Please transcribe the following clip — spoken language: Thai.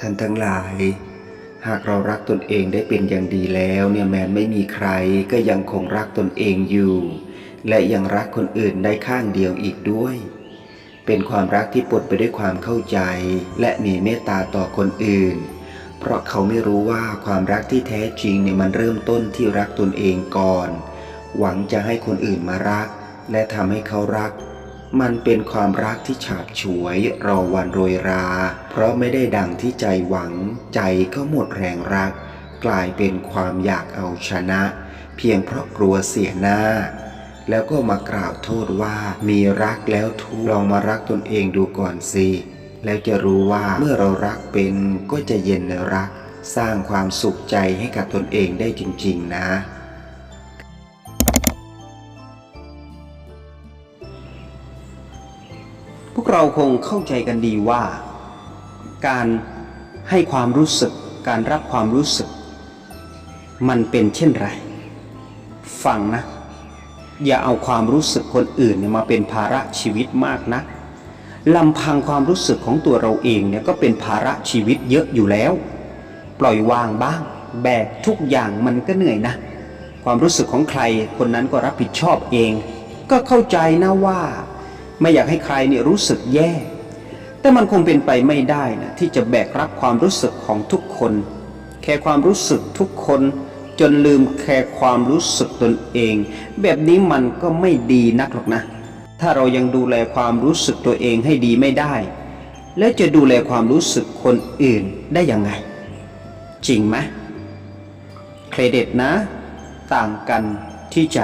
ท่านทั้งหลาย หากเรารักตนเองได้เป็นอย่างดีแล้วเนี่ยแม้ไม่มีใครก็ยังคงรักตนเองอยู่ และยังรักคนอื่นได้ข้างเดียวอีกด้วย เป็นความรักที่ปนไปด้วยความเข้าใจ และมีเมตตาต่อคนอื่น เพราะเขาไม่รู้ว่าความรักที่แท้จริงเนี่ยมันเริ่มต้นที่รักตนเองก่อน หวังจะให้คนอื่นมารัก และทำให้เขารัก มันเป็นความรักที่ฉาบฉวยรอวันโรยรา เพราะไม่ได้ดังที่ใจหวัง ใจก็หมดแรงรัก กลายเป็นความอยากเอาชนะ เพียงเพราะกลัวเสียหน้า แล้วก็มากล่าวโทษว่ามีรักแล้วทุกลองมารักตนเองดูก่อนสิแล้วจะรู้ว่าเมื่อเรารักเป็นก็จะเย็นในรัก สร้างความสุขใจให้กับตนเองได้จริง ๆ นะ พวกเราคงเข้าใจกันดีว่า การให้ความรู้สึก การรับความรู้สึก มันเป็นเช่นไร ฟังนะ อย่าเอาความรู้สึกคนอื่นเนี่ยมาเป็นภาระชีวิตมากนะลำพังความรู้สึกของตัวเราเองเนี่ยก็เป็นภาระชีวิตเยอะอยู่แล้ว ปล่อยวางบ้าง แบกทุกอย่างมันก็เหนื่อยนะ ความรู้สึกของใครคนนั้นก็รับผิดชอบเอง ก็เข้าใจนะว่า ไม่อยากให้ใครเนี่ยรู้สึกแย่ แต่มันคงเป็นไปไม่ได้นะที่จะแบกรับความรู้สึกของทุกคน แค่ความรู้สึกทุกคน จนลืมแค่ความรู้สึกตนเอง แบบนี้มันก็ไม่ดีนักหรอกนะ ถ้าเรายังดูแลความรู้สึกตัวเองให้ดีไม่ได้ แล้วจะดูแลความรู้สึกคนอื่นได้ยังไง จริงไหมเครดิตนะ ต่างกันที่ใจ